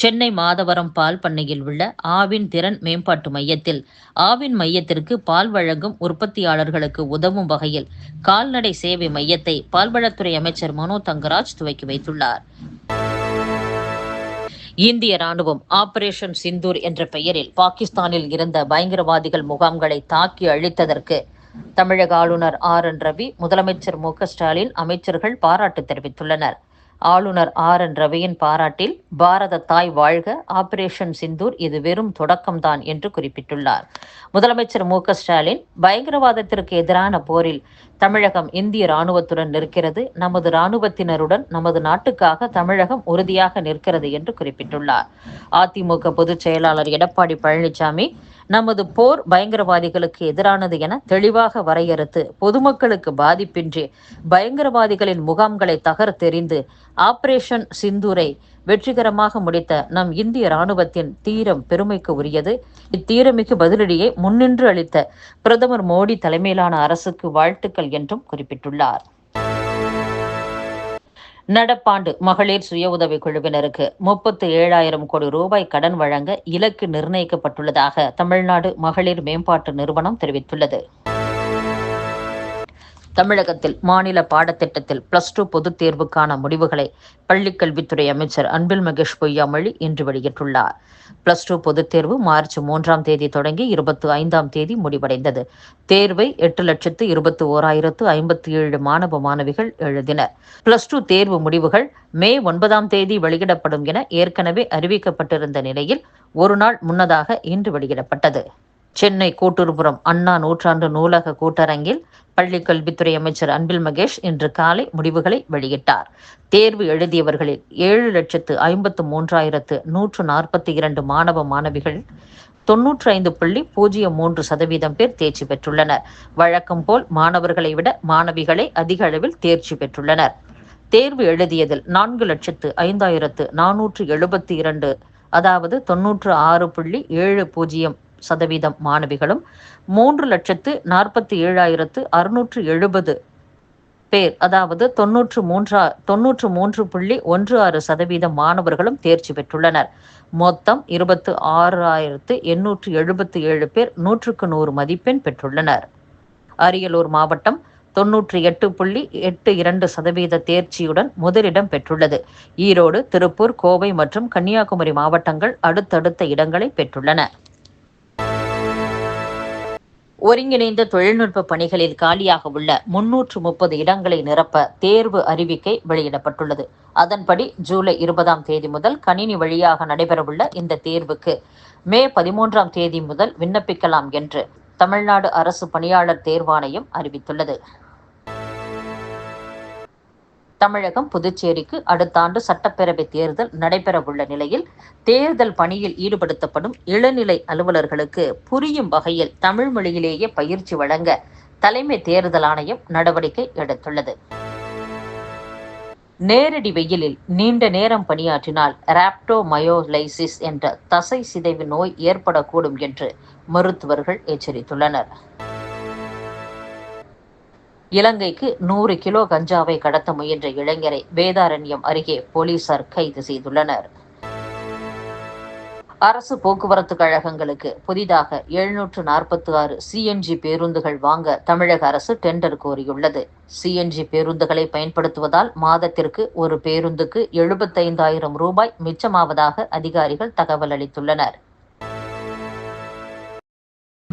சென்னை மாதவரம் பால் பண்ணையில் உள்ள ஆவின் திறன் மேம்பாட்டு மையத்தில் ஆவின் மையத்திற்கு பால் வழங்கும் உற்பத்தியாளர்களுக்கு உதவும் வகையில் கால்நடை சேவை மையத்தை பால்வளத்துறை அமைச்சர் மனோ தங்கராஜ் துவக்கி வைத்துள்ளார். இந்திய ராணுவம் ஆபரேஷன் சிந்தூர் என்ற பெயரில் பாகிஸ்தானில் இருந்த பயங்கரவாதிகள் முகாம்களை தாக்கி அழித்ததற்கு தமிழக ஆளுநர் ஆர் என் ரவி முதலமைச்சர் மு ஸ்டாலின் அமைச்சர்கள் பாராட்டு தெரிவித்துள்ளனர். ஆளுநர் ஆர் என் ரவியின் பாராட்டில் பாரத தாய் வாழ்க ஆபரேஷன் சிந்தூர் இது வெறும் தொடக்கம்தான் என்று குறிப்பிட்டுள்ளார். முதலமைச்சர் மு ஸ்டாலின் பயங்கரவாதத்திற்கு எதிரான போரில் தமிழகம் இந்திய ராணுவத்துடன் நிற்கிறது. நமது ராணுவத்தினருடன் நமது நாட்டுக்காக தமிழகம் உறுதியாக நிற்கிறது என்று குறிப்பிட்டுள்ளார். அதிமுக பொதுச் செயலாளர் எடப்பாடி பழனிசாமி நமது போர் பயங்கரவாதிகளுக்கு எதிரானது என தெளிவாக வரையறுத்து பொதுமக்களுக்கு பாதிப்பின்றி பயங்கரவாதிகளின் முகாம்களை தகர்த்தெறிந்து ஆபரேஷன் சிந்தூரை வெற்றிகரமாக முடித்த நம் இந்திய ராணுவத்தின் தீரம் பெருமைக்கு உரியது. இத்தீரமிகு பதிலடியை முன்னின்று அளித்த பிரதமர் மோடி தலைமையிலான அரசுக்கு வாழ்த்துக்கள் என்றும் குறிப்பிட்டுள்ளார். நடப்பாண்டு மகளிர் சுய உதவி குழுவினருக்கு முப்பத்து ஏழாயிரம் கோடி ரூபாய் கடன் வழங்க இலக்கு நிர்ணயிக்கப்பட்டுள்ளதாக தமிழ்நாடு மகளிர் மேம்பாட்டு நிறுவனம் தெரிவித்துள்ளது. தமிழகத்தில் மாநில பாடத்திட்டத்தில் பிளஸ் டூ பொதுத் தேர்வுக்கான முடிவுகளை பள்ளிக்கல்வித்துறை அமைச்சர் அன்பில் மகேஷ் பொய்யாமொழி இன்று வெளியிட்டுள்ளார். பிளஸ் டூ பொதுத் தேர்வு மார்ச் மூன்றாம் தேதி தொடங்கி இருபத்தி ஐந்தாம் தேதி முடிவடைந்தது. தேர்வை எட்டு லட்சத்து இருபத்தி ஓராயிரத்து ஐம்பத்தி ஏழு மாணவ மாணவிகள் எழுதினர். பிளஸ் டூ தேர்வு முடிவுகள் மே ஒன்பதாம் தேதி வெளியிடப்படும் என ஏற்கனவே அறிவிக்கப்பட்டிருந்த நிலையில் ஒரு நாள் முன்னதாக இன்று வெளியிடப்பட்டது. சென்னை கூட்டுறபுரம் அண்ணா நூற்றாண்டு நூலக கூட்டரங்கில் பள்ளி கல்வித்துறை அமைச்சர் அன்பில் மகேஷ் இன்று காலை முடிவுகளை வெளியிட்டார். தேர்வு எழுதியவர்களில் ஏழு லட்சத்து ஐம்பத்து மூன்றாயிரத்து நூற்று நாற்பத்தி இரண்டு மாணவ மாணவிகள் தொன்னூற்றி ஐந்து புள்ளி பூஜ்ஜியம் மூன்று சதவீதம் பேர் தேர்ச்சி பெற்றுள்ளனர். வழக்கம் போல் மாணவர்களை விட மாணவிகளை அதிக அளவில் தேர்ச்சி பெற்றுள்ளனர். தேர்வு எழுதியதில் நான்கு லட்சத்து ஐந்தாயிரத்து நானூற்று எழுபத்தி இரண்டு அதாவது தொன்னூற்று ஆறு புள்ளி ஏழு பூஜ்ஜியம் சதவீதம் மாணவிகளும் மூன்று லட்சத்து நாற்பத்தி ஏழாயிரத்து அறுநூற்று எழுபது பேர் அதாவது தொன்னூற்று மூன்றா தொன்னூற்று மூன்று புள்ளி ஒன்று ஆறு சதவீதம் மாணவர்களும் தேர்ச்சி பெற்றுள்ளனர். மொத்தம் இருபத்து ஆறாயிரத்து எண்ணூற்று எழுபத்தி ஏழு பேர் நூற்றுக்கு நூறு மதிப்பெண் பெற்றுள்ளனர். அரியலூர் மாவட்டம் தொன்னூற்றி எட்டு புள்ளி எட்டு இரண்டு சதவீத தேர்ச்சியுடன் முதலிடம் பெற்றுள்ளது. ஈரோடு திருப்பூர் கோவை மற்றும் கன்னியாகுமரி மாவட்டங்கள் அடுத்தடுத்த இடங்களை பெற்றுள்ளன. ஒருங்கிணைந்த தொழில்நுட்ப பணிகளில் காலியாக உள்ள முன்னூற்று முப்பது இடங்களை நிரப்ப தேர்வு அறிவிக்கை வெளியிடப்பட்டுள்ளது. அதன்படி ஜூலை இருபதாம் தேதி முதல் கணினி வழியாக நடைபெறவுள்ள இந்த தேர்வுக்கு மே பதிமூன்றாம் தேதி முதல் விண்ணப்பிக்கலாம் என்று தமிழ்நாடு அரசு பணியாளர் தேர்வாணையம் அறிவித்துள்ளது. தமிழகம் புதுச்சேரிக்கு அடுத்த ஆண்டு சட்டப்பேரவை தேர்தல் நடைபெறவுள்ள நிலையில் தேர்தல் பணியில் ஈடுபடுத்தப்படும் இளநிலை அலுவலர்களுக்கு புரியும் வகையில் தமிழ் மொழியிலேயே பயிற்சி வழங்க தலைமை தேர்தல் ஆணையம் நடவடிக்கை எடுத்துள்ளது. நேரடி வெயிலில் நீண்ட நேரம் பணியாற்றினால் ராப்டோமயோலைசிஸ் என்ற தசை சிதைவு நோய் ஏற்படக்கூடும் என்று மருத்துவர்கள் எச்சரித்துள்ளனர். இலங்கைக்கு நூறு கிலோ கஞ்சாவை கடத்த முயன்ற இளைஞரை வேதாரண்யம் அருகே போலீசார் கைது செய்துள்ளனர். அரசு போக்குவரத்து கழகங்களுக்கு புதிதாக எழுநூற்று நாற்பத்தி ஆறு சிஎன்ஜி பேருந்துகள் வாங்க தமிழக அரசு டெண்டர் கோரியுள்ளது. சிஎன்ஜி பேருந்துகளை பயன்படுத்துவதால் மாதத்திற்கு ஒரு பேருந்துக்கு எழுபத்தைந்தாயிரம் ரூபாய் மிச்சமாவதாக அதிகாரிகள் தகவல் அளித்துள்ளனர்.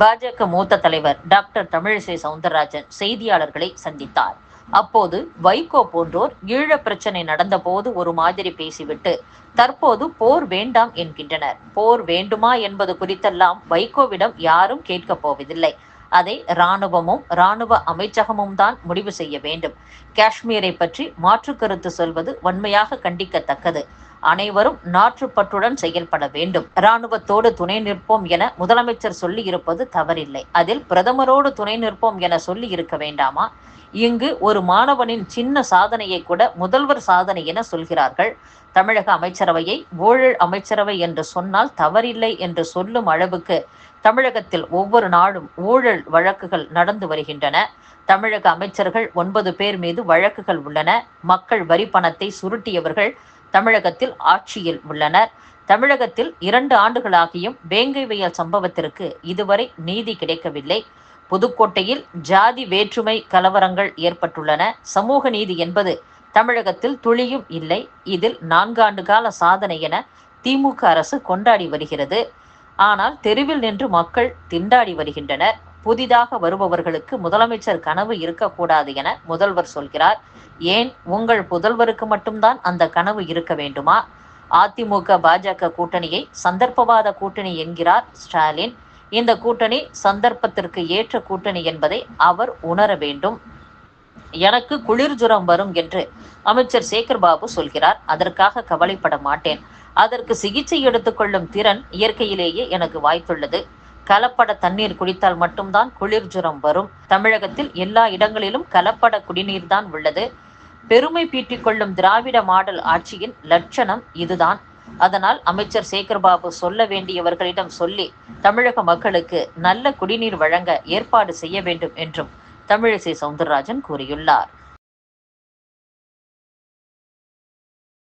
பாஜக மூத்த தலைவர் டாக்டர் தமிழிசை சவுந்தரராஜன் செய்தியாளர்களை சந்தித்தார். அப்போது வைகோ போன்றோர் ஈழ பிரச்சனை நடந்தபோது ஒரு மாதிரி பேசிவிட்டு தற்போது போர் வேண்டாம் என்கின்றனர். போர் வேண்டுமா என்பது குறித்தெல்லாம் வைகோவிடம் யாரும் கேட்கப் போவதில்லை. அதை இராணுவமும் இராணுவ அமைச்சகமும் தான் முடிவு செய்ய வேண்டும். காஷ்மீரை பற்றி மாற்று கருத்து சொல்வது வன்மையாக கண்டிக்கத்தக்கது. அனைவரும் நாற்றுப்பற்றுடன் செயல்பட வேண்டும். இராணுவத்தோடு துணை நிற்போம் என முதலமைச்சர் சொல்லி இருப்பது தவறில்லை. அதில் பிரதமரோடு துணை நிற்போம் என சொல்லி இருக்க வேண்டாமா? இங்கு ஒரு மாணவனின் சின்ன சாதனையை கூட முதல்வர் சாதனை என சொல்கிறார்கள். தமிழக அமைச்சரவையை ஊழல் அமைச்சரவை என்று சொன்னால் தவறில்லை என்று சொல்லும் அளவுக்கு தமிழகத்தில் ஒவ்வொரு நாளும் ஊழல் வழக்குகள் நடந்து வருகின்றன. தமிழக அமைச்சர்கள் ஒன்பது பேர் மீது வழக்குகள் உள்ளன. மக்கள் வரி பணத்தை சுருட்டியவர்கள் தமிழகத்தில் ஆட்சியில் உள்ளனர். தமிழகத்தில் இரண்டு ஆண்டுகளாகியும் வேங்கை வயல் சம்பவத்திற்கு இதுவரை நீதி கிடைக்கவில்லை. புதுக்கோட்டையில் ஜாதி வேற்றுமை கலவரங்கள் ஏற்பட்டுள்ளன. சமூக நீதி என்பது தமிழகத்தில் துளியும் இல்லை. இதில் நான்காண்டு கால சாதனை என திமுக அரசு கொண்டாடி வருகிறது. ஆனால் தெருவில் நின்று மக்கள் திண்டாடி வருகின்றனர். புதிதாக வருபவர்களுக்கு முதலமைச்சர் கனவு இருக்கக்கூடாது என முதல்வர் சொல்கிறார். ஏன்? உங்கள் புதல்வருக்கு மட்டும்தான் அந்த கனவு இருக்க வேண்டுமா? அதிமுக பாஜக கூட்டணியை சந்தர்ப்பவாத கூட்டணி என்கிறார் ஸ்டாலின். இந்த கூட்டணி சந்தர்ப்பத்திற்கு ஏற்ற கூட்டணி என்பதை அவர் உணர வேண்டும். எனக்கு குளிர் ஜுரம் வரும் என்று அமைச்சர் சேகர் பாபு சொல்கிறார். அதற்காக கவலைப்பட மாட்டேன். அதற்கு சிகிச்சை எடுத்துக்கொள்ளும் திறன் இயற்கையிலேயே எனக்கு வாய்த்துள்ளது. கலப்பட தண்ணீர் குடித்தால் மட்டும்தான் குளிர் ஜுரம் வரும். தமிழகத்தில் எல்லா இடங்களிலும் கலப்பட குடிநீர் தான் உள்ளது. பெருமை பீட்டிக் கொள்ளும் திராவிட மாடல் ஆட்சியின் லட்சணம் இதுதான். அதனால் அமைச்சர் சேகர்பாபு சொல்ல வேண்டியவர்களிடம் சொல்லி தமிழக மக்களுக்கு நல்ல குடிநீர் வழங்க ஏற்பாடு செய்ய வேண்டும் என்றும் தமிழிசை சவுந்தரராஜன் கூறியுள்ளார்.